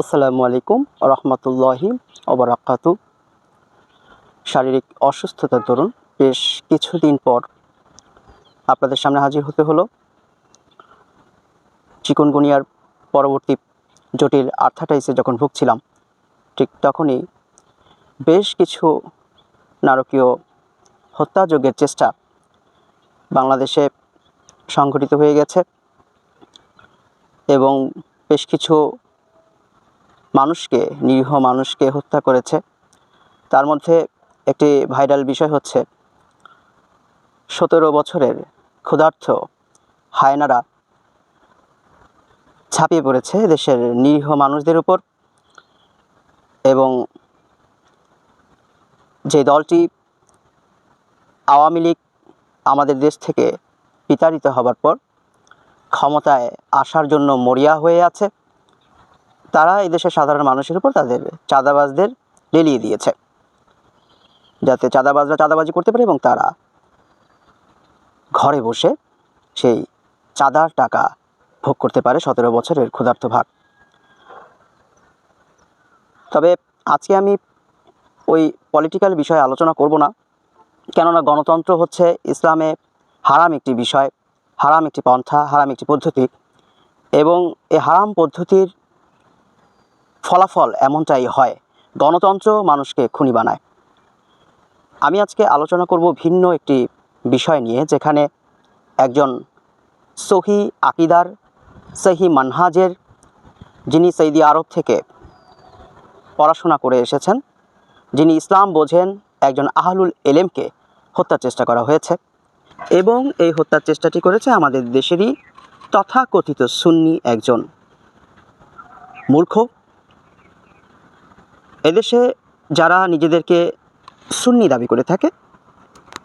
আসসালামু আলাইকুম রহমতুল্লাহি ওবরাকাতু। শারীরিক অসুস্থতার দরুন বেশ কিছুদিন পর আপনাদের সামনে হাজির হতে হলো। চিকনগুনিয়ার পরবর্তী জটিল আর্থাটাইসে যখন ভুগছিলাম, ঠিক তখনই বেশ কিছু নারকীয় হত্যাযজ্ঞের চেষ্টা বাংলাদেশে সংঘটিত হয়ে গেছে এবং বেশ কিছু মানুষকে, নিরীহ মানুষকে হত্যা করেছে। তার মধ্যে একটি ভাইরাল বিষয় হচ্ছে, সতেরো বছরের ক্ষুধার্থ হায়নারা ছাপিয়ে পড়েছে দেশের নিরীহ মানুষদের উপর এবং যে দলটি আওয়ামী লীগ আমাদের দেশ থেকে বিতাড়িত হবার পর ক্ষমতায় আসার জন্য মরিয়া হয়ে আছে। তারা এই দেশের সাধারণ মানুষের উপর তাদের চাঁদাবাজদের লেলিয়ে দিয়েছে। যাতে চাঁদাবাজরা চাঁদাবাজি করতে পারে এবং তারা ঘরে বসে সেই চাঁদার টাকা ভোগ করতে পারে সতেরো বছরের ক্ষুধার্ত ভাগ। তবে আজকে আমি ওই পলিটিক্যাল বিষয়ে আলোচনা করব না, কেননা গণতন্ত্র হচ্ছে ইসলামে হারাম একটি বিষয়, হারাম একটি পন্থা, হারাম একটি পদ্ধতি এবং এই হারাম পদ্ধতির ফলাফল এমনটাই হয়, গণতন্ত্র মানুষকে খুনি বানায়। আমি আজকে আলোচনা করব ভিন্ন একটি বিষয় নিয়ে, যেখানে একজন সহি আকিদার, সহি মানহাজের, যিনি সৌদি আরব থেকে পড়াশোনা করে এসেছেন, যিনি ইসলাম বোঝেন একজন আহলুল এলেমকে হত্যার চেষ্টা করা হয়েছে এবং এই হত্যার চেষ্টাটি করেছে আমাদের দেশেরই তথাকথিত সুন্নি একজন মূর্খ। এদেশে যারা নিজেদেরকে সুন্নি দাবি করে থাকে,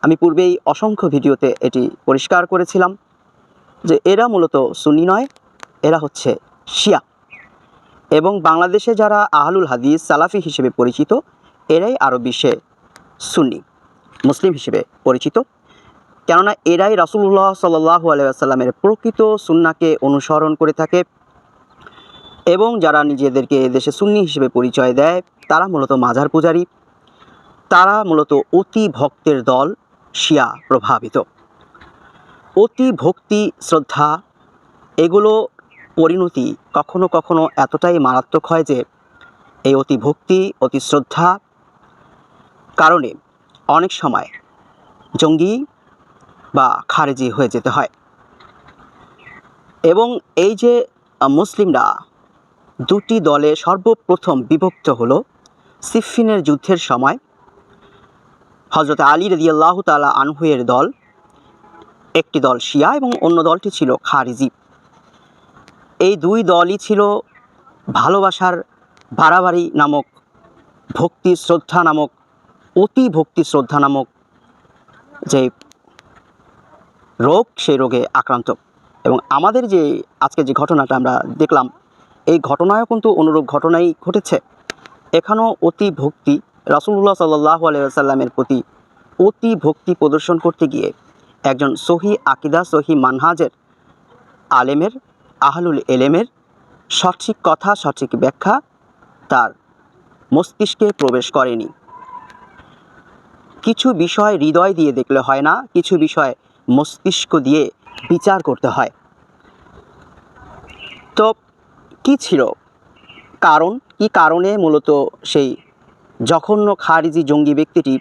আমি পূর্বেই অসংখ্য ভিডিওতে এটি পরিষ্কার করেছিলাম যে এরা মূলত সুন্নি নয়, এরা হচ্ছে শিয়া। এবং বাংলাদেশে যারা আহলুল হাদিস সালাফি হিসেবে পরিচিত, এরাই আরও বিশ্বে সুন্নি, মুসলিম হিসেবে পরিচিত। কেননা এরাই রাসুল্লাহ সাল্লাহ আলাইসাল্লামের প্রকৃত সুন্নাকে অনুসরণ করে থাকে এবং যারা নিজেদেরকে দেশে সুন্নি হিসেবে পরিচয় দেয়, তারা মূলত মাঝার পূজারী। তারা মূলত অতি ভক্তের দল শিয়া প্রভাবিত। অতি ভক্তি, শ্রদ্ধা, এগুলো পরিণতি কখনো কখনো এতটাই মারাত্মক হয় যে, এই অতি ভক্তি, অতি শ্রদ্ধা কারণে অনেক সময় জঙ্গি বা খারেজি হয়ে যেতে হয়। এবং এই যে মুসলিমরা দুটি দলে সর্বপ্রথম বিভক্ত হলো সিফিনের যুদ্ধের সময়। হজরত আলী রদিয়াল্লাহ তালা আনহুয়ের দল, একটি দল শিয়া এবং অন্য দলটি ছিল খারিজি। এই দুই দলই ছিল ভালোবাসার বাড়াবাড়ি নামক ভক্তি শ্রদ্ধা নামক, অতি ভক্তি শ্রদ্ধা নামক যে রোগ, সেই রোগে আক্রান্ত। এবং আমাদের যে আজকে যে ঘটনাটা আমরা দেখলাম এই ঘটনায়ও কিন্তু অনুরূপ ঘটনাই ঘটেছে। এখানেও অতি ভক্তি রাসুল্লাহ সাল্লাহ আলাইসাল্লামের প্রতি অতি ভক্তি প্রদর্শন করতে গিয়ে একজন সহি আকিদা, সহি মানহাজের আলেমের, আহলুল এলেমের সঠিক কথা, সঠিক ব্যাখ্যা তার মস্তিষ্কে প্রবেশ করেনি। কিছু বিষয় হৃদয় দিয়ে দেখলে হয় না, কিছু বিষয় মস্তিষ্ক দিয়ে বিচার করতে হয়। তো কি ছিল? কারণ কি কারণে মূলত সেই জঘন্য খারিজি জঙ্গি ব্যক্তিটি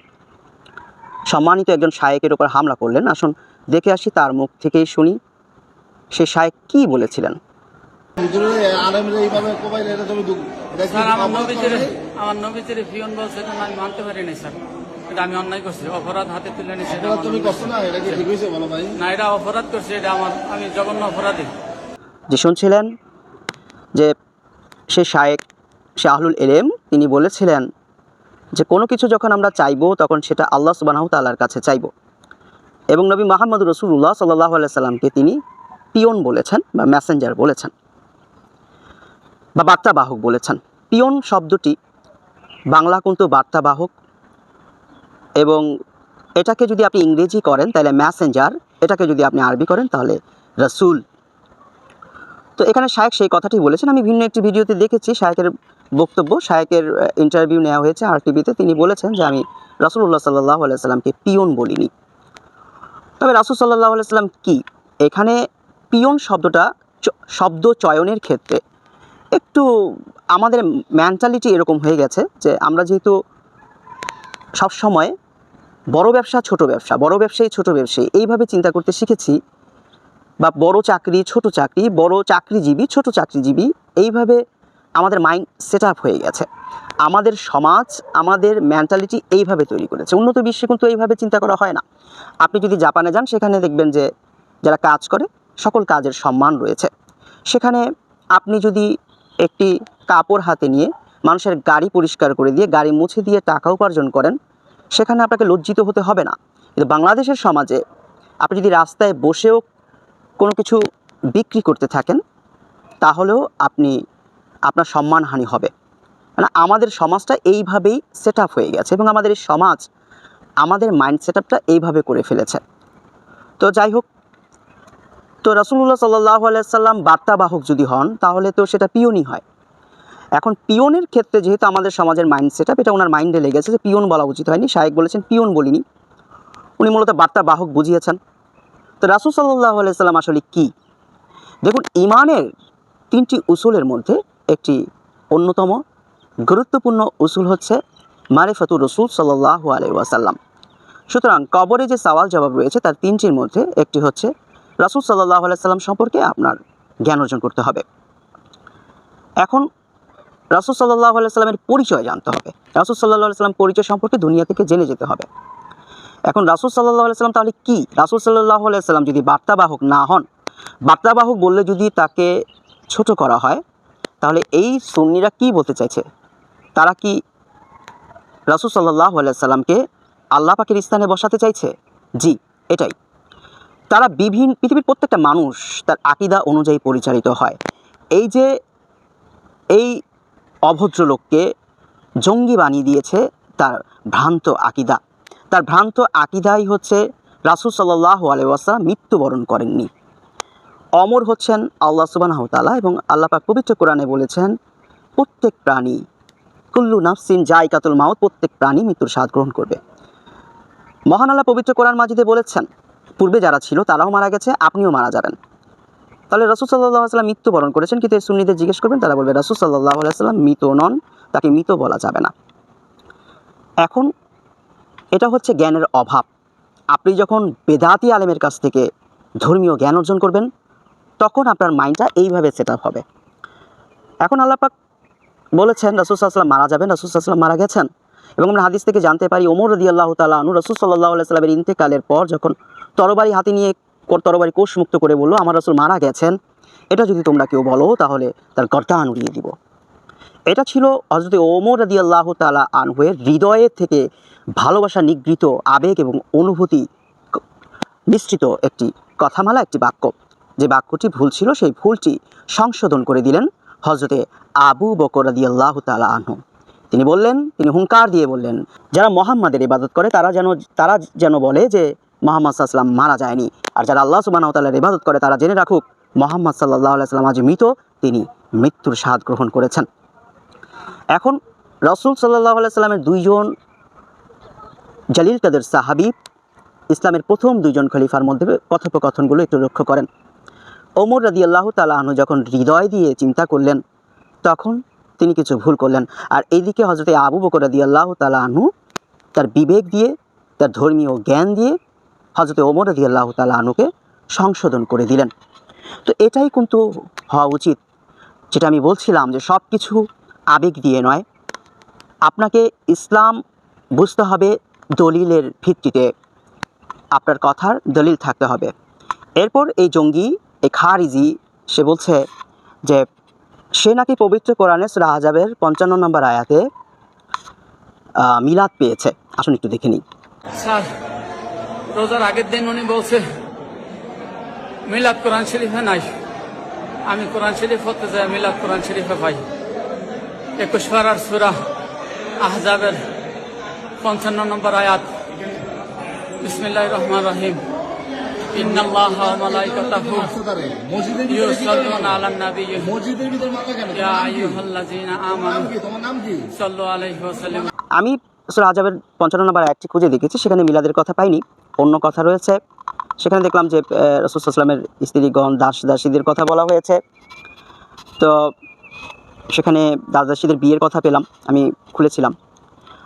সম্মানিত একজন শায়েকের ওপর হামলা করলেন? আসুন দেখে আসি তার মুখ থেকেই শুনি সে শায়েক কি বলেছিলেন? আমার ফিয়ন বলছে আমি মানতে পারি স্যার। এটা আমি অন্যায় করছি অপরাধ হাতে তুলে না এটা অপরাধ করছি এটা আমার আমি জঘন্য অপরাধী। যে শুনছিলেন যে সে শায়েক, সে আহলুল এলেম, তিনি বলেছিলেন যে কোনো কিছু যখন আমরা চাইব, তখন সেটা আল্লাহ সুবানাহ তাল্লার কাছে চাইব। এবং নবী মাহমদ রসুল্লাহ সাল্লাহ সাল্লামকে তিনি পিয়ন বলেছেন বা মেসেঞ্জার বলেছেন বা বার্তাবাহক বলেছেন। পিয়ন শব্দটি বাংলা কিন্তু বার্তাবাহক এবং এটাকে যদি আপনি ইংরেজি করেন, তাহলে ম্যাসেঞ্জার এটাকে যদি আপনি আরবি করেন, তাহলে রসুল। তো এখানে শায়েক সেই কথাটি বলেছেন। আমি ভিন্ন একটি ভিডিওতে দেখেছি শায়েকের বক্তব্য। শায়েকের ইন্টারভিউ নেওয়া হয়েছে আর টিভিতে তিনি বলেছেন যে, আমি রাসুল্লাহ সাল্লাহ আলাইসাল্লামকে পিয়ন বলিনি। তবে রাসুল সাল্লাহ আলাইসাল্লাম কি? এখানে পিয়ন শব্দটা শব্দ চয়নের ক্ষেত্রে একটু আমাদের মেন্টালিটি এরকম হয়ে গেছে যে, আমরা যেহেতু সবসময় বড় ব্যবসা, ছোট ব্যবসা, বড় ব্যবসায়ী, ছোট ব্যবসায়ী, এইভাবে চিন্তা করতে শিখেছি বা বড় চাকরি, ছোট চাকরি, বড় চাকরিজীবী, ছোট চাকরিজীবী, এইভাবে আমাদের মাইন্ড সেট আপ হয়ে গেছে। আমাদের সমাজ, আমাদের মেন্টালিটি এইভাবে তৈরি করেছে। উন্নত বিশ্বে কিন্তু এইভাবে চিন্তা করা হয় না। আপনি যদি জাপানে যান, সেখানে দেখবেন যে যারা কাজ করে, সকল কাজের সম্মান রয়েছে। সেখানে আপনি যদি একটি কাপড় হাতে নিয়ে মানুষের গাড়ি পরিষ্কার করে দিয়ে গাড়ি মুছে দিয়ে টাকা উপার্জন করেন, সেখানে আপনাকে লজ্জিত হতে হবে না। কিন্তু বাংলাদেশের সমাজে আপনি যদি রাস্তায় বসেও কোনো কিছু বিক্রি করতে থাকেন, তাহলেও আপনি, আপনার সম্মানহানি হবে। মানে আমাদের সমাজটা এইভাবেই সেট আপ হয়ে গেছে এবং আমাদের এই সমাজ, আমাদের মাইন্ড সেট এইভাবে করে ফেলেছে। তো যাই হোক, তো রাসুল্লাহ সাল্লাহ আলাইসাল্লাম বার্তাবাহক যদি হন, তাহলে তো সেটা পিওনই হয়। এখন পিওনের ক্ষেত্রে যেহেতু আমাদের সমাজের মাইন্ড সেট এটা ওনার মাইন্ডে লেগেছে যে পিওন বলা উচিত হয়নি, শায়েক বলেছেন পিওন বলিনি। উনি মূলত বার্তাবাহক বুঝিয়েছেন। তো রাসুল সাল্লাহ আলাইসাল্লাম আসলে কি? দেখুন ইমানের তিনটি উসুলের মধ্যে একটি অন্যতম গুরুত্বপূর্ণ উসুল হচ্ছে মারেফাতুর রসুল সাল্লাহ আলাই ওয়াসাল্লাম। সুতরাং কবরে যে সওয়াল জবাব রয়েছে, তার তিনটির মধ্যে একটি হচ্ছে রাসুল সাল্লাহ আলাইসাল্লাম সম্পর্কে আপনার জ্ঞান অর্জন করতে হবে। এখন রাসুল সাল্লাহ আলাইস্লামের পরিচয় জানতে হবে। রাসুল সাল্লাহ আলাইস্লাম পরিচয় সম্পর্কে দুনিয়া থেকে জেনে যেতে হবে। এখন রাসুল সাল্লাহ আলাইস্লাম তাহলে কি? রাসুল সাল্লাহ আলাইস্লাম যদি বার্তাবাহক না হন, বার্তাবাহক বললে যদি তাকে ছোট করা হয়, তাহলে এই সুন্নিরা কি বলতে চাইছে? তারা কি রাসুল সাল্লাহ আলাইসাল্লামকে আল্লাহ পাকের স্থানে বসাতে চাইছে? জি, এটাই। তারা বিভিন্ন, পৃথিবীর প্রত্যেকটা মানুষ তার আকিদা অনুযায়ী পরিচালিত হয়। এই যে, এই অভদ্র লোককে জঙ্গি বানিয়ে দিয়েছে তার ভ্রান্ত আকিদা। তার ভ্রান্ত আকিদাই হচ্ছে রাসুল সাল্লাহ আলাইসাল্লাম মৃত্যুবরণ করেননি। অমর হচ্ছেন আল্লাহ সুবাহ তালা এবং আল্লাহ পাক পবিত্র কোরআনে বলেছেন, প্রত্যেক প্রাণী, কুল্লু নাফসিন জায়কাতুল মাউত, প্রত্যেক প্রাণী মৃত্যুর স্বাদ গ্রহণ করবে। মহান আল্লাহ পবিত্র কোরআন মাজিদে বলেছেন, পূর্বে যারা ছিল তারাও মারা গেছে, আপনিও মারা যাবেন। তাহলে রসুল সাল্লাহ সাল্লাম মৃত্যুবরণ করেছেন, কিন্তু এই সুন্নিদের জিজ্ঞেস করবেন, তারা বলবে, রসুল সাল্লাহ সাল্লাম মৃত নন, তাকে মৃত বলা যাবে না। এখন এটা হচ্ছে জ্ঞানের অভাব। আপনি যখন বেদাতি আলেমের কাছ থেকে ধর্মীয় জ্ঞান অর্জন করবেন, তখন আপনার মাইন্ডটা এইভাবে সেট আপ হবে। এখন আল্লাপাক বলেছেন, রসুল সাল্লাম মারা যাবেন, রসুল সাল্লাম মারা গেছেন। এবং আমরা হাদিস থেকে জানতে পারি, ওমর রদি আল্লাহ তালা আনু রসুল সাল্লাহ সাল্লামের ইন্তেকালের পর যখন তরবারি হাতে নিয়ে তরবারি কোষ মুক্ত করে বলল, আমার রসুল মারা গেছেন। এটা যদি তোমরা কেউ বলো, তাহলে তার গর্দান উড়িয়ে দিব। এটা ছিল হজরত ওমর রদি আল্লাহ তালা আনহুয়ের হৃদয়ের থেকে ভালোবাসা নিগৃহীত আবেগ এবং অনুভূতি মিশ্রিত একটি কথামালা, একটি বাক্য। যে বাক্যটি ভুল ছিল, সেই ভুলটি সংশোধন করে দিলেন হজরতে আবু বকর রদি আল্লাহ তালা আনহু। তিনি বললেন, তিনি হুঙ্কার দিয়ে বললেন, যারা মোহাম্মদের ইবাদত করে, তারা যেন তারা যেন বলে যে মোহাম্মদ সাল্লাম মারা যায়নি। আর যারা আল্লাহ সুবাহ তাল্লাহর ইবাদত করে, তারা জেনে রাখুক, মোহাম্মদ সাল্লাহ সাল্লাম আজ মৃত, তিনি মৃত্যুর স্বাদ গ্রহণ করেছেন। এখন রসুল সাল্লাহ সাল্লামের দুইজন জালিল কাদের সাহাবি ইসলামের প্রথম দুইজন খলিফার মধ্যে কথোপকথনগুলো একটু লক্ষ্য করেন। ওমর রাদি আল্লাহ তালাহনু যখন হৃদয় দিয়ে চিন্তা করলেন, তখন তিনি কিছু ভুল করলেন। আর এইদিকে হজরতে আবু বকর রাদি আল্লাহ তালাহনু তার বিবেক দিয়ে, তার ধর্মীয় জ্ঞান দিয়ে হজরতে ওমর রাদি আল্লাহ তালাহনুকে সংশোধন করে দিলেন। তো এটাই কিন্তু হওয়া উচিত। যেটা আমি বলছিলাম যে সব কিছু আবেগ দিয়ে নয়। আপনাকে ইসলাম বুঝতে হবে দলিলের ভিত্তিতে আপনার কথার দলিল থাকতে হবে। এরপর এই জঙ্গি, এই খারিজি, সে বলছে যে, সে নাকি পবিত্র কোরআনে সুরা আজাবের পঞ্চান্ন নম্বর আয়াতে মিলাদ পেয়েছে। আসুন একটু দেখে নিই। স্যার, রোজার আগের দিন উনি বলছে, মিলাদ কোরআন শরীফে নাই। আমি কোরআন শরীফ হতে যাই, মিলাদ কোরআন শরীফে পাই। একুশ পাড়ার সুরা আহজাবের পঞ্চান্ন নম্বর আয়াত। বিসমিল্লাহ রহমান রহিম। আমি সুরা আজাবের পঞ্চান্ন নম্বর একটি খুঁজে দেখেছি, সেখানে মিলাদের কথা পাইনি, অন্য কথা রয়েছে। সেখানে দেখলাম যে রসুলামের স্ত্রীগণ দাস দাসীদের কথা বলা হয়েছে। তো সেখানে দাস দাসীদের বিয়ের কথা পেলাম, আমি খুলেছিলাম।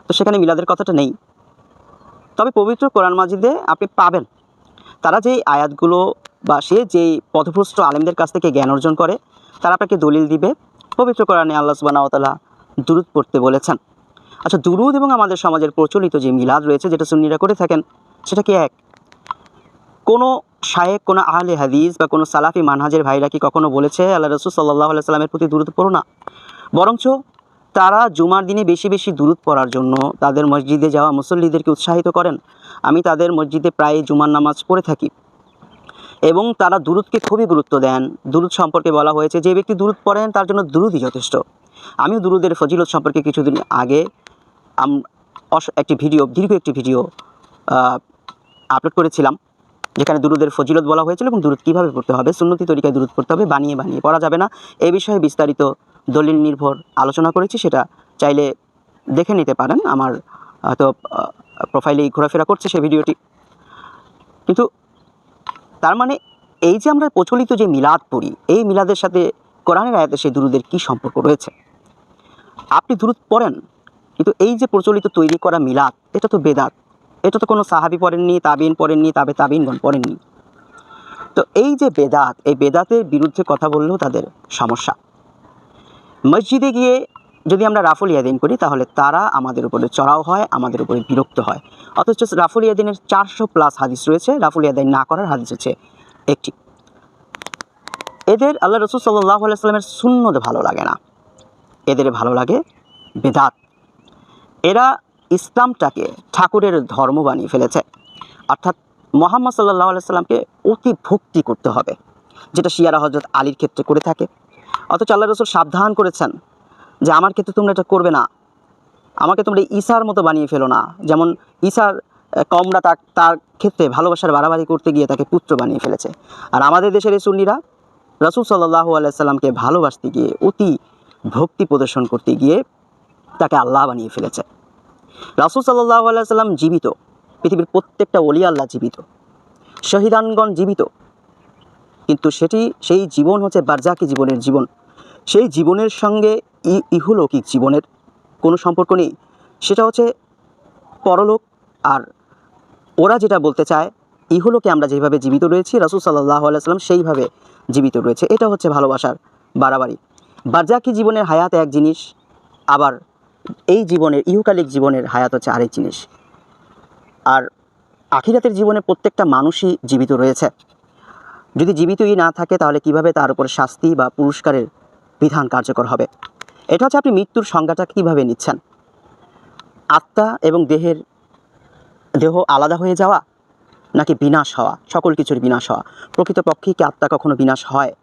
তো সেখানে মিলাদের কথাটা নেই। তবে পবিত্র কোরআন মাজিদে আপনি পাবেন। তারা যেই আয়াতগুলো বা সে যেই পথভ্রষ্ট আলেমদের কাছ থেকে জ্ঞান অর্জন করে, তারা আপনাকে দলিল দিবে। পবিত্র কোরআনে আল্লাহ সুবাহ তালা দূরত পড়তে বলেছেন। আচ্ছা দুরুদ এবং আমাদের সমাজের প্রচলিত যে মিলাদ রয়েছে, যেটা সুন্নিরা করে থাকেন, সেটা কি এক? কোনো শায়েক, কোনো আহলে হাদিস বা কোনো সালাফি মানহাজের ভাইরা কি কখনো বলেছে, আল্লাহ রসুল সাল্লাহ সাল্লামের প্রতি দূরত পড়ো না? বরঞ্চ তারা জুমার দিনে বেশি বেশি দূরত পড়ার জন্য তাদের মসজিদে যাওয়া মুসল্লিদেরকে উৎসাহিত করেন। আমি তাদের মসজিদে প্রায় জুমার নামাজ পড়ে থাকি। এবং তারা দূরতকে খুবই গুরুত্ব দেন। দূরত সম্পর্কে বলা হয়েছে, যে ব্যক্তি দূরত পড়েন, তার জন্য দূরতই যথেষ্ট। আমিও দুরুদের ফজিলত সম্পর্কে কিছুদিন আগে একটি ভিডিও, দীর্ঘ একটি ভিডিও আপলোড করেছিলাম, যেখানে দুরুদের ফজিলত বলা হয়েছিল এবং দুরুদ কীভাবে পড়তে হবে, সুন্নতি তরিকায় দুরুদ পড়তে হবে, বানিয়ে বানিয়ে পড়া যাবে না। এই বিষয়ে বিস্তারিত দলিল নির্ভর আলোচনা করেছি, সেটা চাইলে দেখে নিতে পারেন। আমার হয়তো প্রোফাইলেই ঘোরাফেরা করছে সেই ভিডিওটি। কিন্তু তার মানে এই যে আমরা প্রচলিত যে মিলাদ পড়ি, এই মিলাদের সাথে কোরআনের আয়াতে সেই দুরুদের কী সম্পর্ক রয়েছে? আপনি দুরুদ পড়েন, কিন্তু এই যে প্রচলিত তৈরি করা মিলাদ, এটা তো বেদাত। এটা তো কোনো সাহাবি পড়েননি, তাবিন পড়েননি, তাবে তাবিনগণ পড়েননি। তো এই যে বেদাত, এই বেদাতের বিরুদ্ধে কথা বললেও তাদের সমস্যা। মসজিদে গিয়ে যদি আমরা রাফুল ইয়াদিন করি, তাহলে তারা আমাদের উপরে চড়াও হয়, আমাদের উপরে বিরক্ত হয়। অথচ রাফুল ইয়াদিনের চারশো প্লাস হাদিস রয়েছে, রাফুল ইয়াদিন না করার হাদিস হচ্ছে একটি। এদের আল্লাহ রসুল সাল্লাহ আলাইস্লামের শূন্যতে ভালো লাগে না। এদের ভালো লাগে বেদাত। এরা ইসলামটাকে ঠাকুরের ধর্ম বানিয়ে ফেলেছে। অর্থাৎ মোহাম্মদ সাল্লাহ আলাইসাল্লামকে অতি ভক্তি করতে হবে, যেটা শিয়ারা হজরত আলীর ক্ষেত্রে করে থাকে। অথচ আল্লাহ রসুল সাবধান করেছেন যে আমার ক্ষেত্রে তোমরা এটা করবে না। আমাকে তোমরা ঈশার মতো বানিয়ে ফেলো না। যেমন ঈশার কমরা তার তার ক্ষেত্রে ভালোবাসার বাড়াবাড়ি করতে গিয়ে তাকে পুত্র বানিয়ে ফেলেছে। আর আমাদের দেশের এই সুন্নিরা রসুল সাল্লাহ আলাইসাল্লামকে ভালোবাসতে গিয়ে, অতি ভক্তি প্রদর্শন করতে গিয়ে তাকে আল্লাহ বানিয়ে ফেলেছে। রাসুল সাল্লাহ আলাইসাল্লাম জীবিত, পৃথিবীর প্রত্যেকটা অলি আল্লাহ জীবিত। শহীদানগণ জীবিত কিন্তু সেটি, সেই জীবন হচ্ছে বারজাকি জীবনের জীবন। সেই জীবনের সঙ্গে ইহলৌকিক জীবনের কোনো সম্পর্ক নেই। সেটা হচ্ছে পরলোক আর ওরা যেটা বলতে চায়, ইহলোকে আমরা যেভাবে জীবিত রয়েছি, রাসুল সাল্লাহ আলাইসাল্লাম সেইভাবে জীবিত রয়েছে। এটা হচ্ছে ভালোবাসার বাড়াবাড়ি। বারজাকি জীবনের হায়াত এক জিনিস, আবার এই জীবনের, ইহকালিক জীবনের হায়াত হচ্ছে আরেক জিনিস। আর আখিরাতের জীবনে প্রত্যেকটা মানুষই জীবিত রয়েছে। যদি জীবিতই না থাকে, তাহলে কীভাবে তার উপর শাস্তি বা পুরস্কারের বিধান কার্যকর হবে? এটা হচ্ছে আপনি মৃত্যুর সংজ্ঞাটা কীভাবে নিচ্ছেন? আত্মা এবং দেহের দেহ আলাদা হয়ে যাওয়া নাকি বিনাশ হওয়া? সকল কিছুর বিনাশ হওয়া। প্রকৃতপক্ষে কি আত্মা কখনো বিনাশ হয়?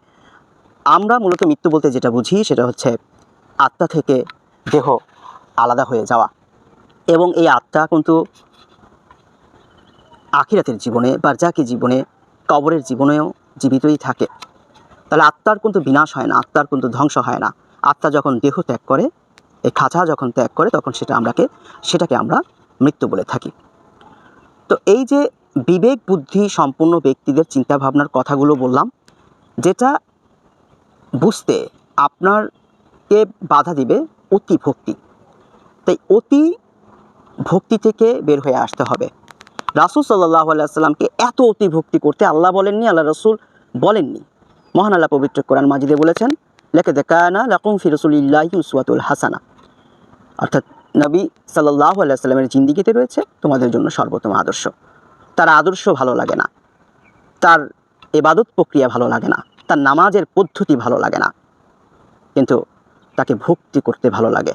আমরা মূলত মৃত্যু বলতে যেটা বুঝি, সেটা হচ্ছে আত্মা থেকে দেহ আলাদা হয়ে যাওয়া। এবং এই আত্মা কিন্তু আখিরাতের জীবনে বারজাকি জীবনে, কবরের জীবনেও জীবিতই থাকে। তাহলে আত্মার কিন্তু বিনাশ হয় না, আত্মার কিন্তু ধ্বংস হয় না। আত্মা যখন দেহ ত্যাগ করে, এই খাঁচা যখন ত্যাগ করে, তখন সেটা আমরাকে, সেটাকে আমরা মৃত্যু বলে থাকি। তো এই যে বিবেক, বুদ্ধি সম্পন্ন ব্যক্তিদের চিন্তাভাবনার কথাগুলো বললাম, যেটা বুঝতে আপনারকে বাধা দিবে অতি ভক্তি। তাই অতি ভক্তি থেকে বের হয়ে আসতে হবে। রাসুল সাল্লাহ আলাইসাল্লামকে এত অতি ভক্তি করতে আল্লাহ বলেননি, আল্লাহ রসুল বলেননি। মহান আল্লাহ পবিত্র কোরআন মাজিদে বলেছেন লেখে দেখানা লাকুম ফি রসুলিল্লাহ উসওয়াতুল হাসানা। অর্থাৎ নবী সাল্লাহ আলাইসাল্লামের জিন্দিগিতে রয়েছে তোমাদের জন্য সর্বোত্তম আদর্শ। তার আদর্শ ভালো লাগে না। তার এবাদত প্রক্রিয়া ভালো লাগে না। তার নামাজের পদ্ধতি ভালো লাগে না। কিন্তু তাকে ভক্তি করতে ভালো লাগে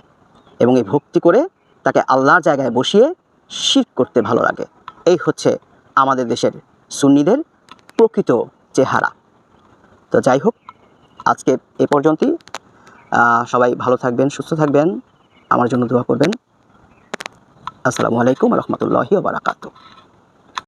এবং এই ভক্তি করে তাকে আল্লাহর জায়গায় বসিয়ে শির করতে ভালো লাগে। এই হচ্ছে আমাদের দেশের সুন্নিদের প্রকৃত চেহারা। তো যাই হোক, আজকে এ পর্যন্তই। সবাই ভালো থাকবেন, সুস্থ থাকবেন। আমার জন্য দোয়া করবেন। আসসালামু আলাইকুম রহমতুল্লাহি বারাকাতু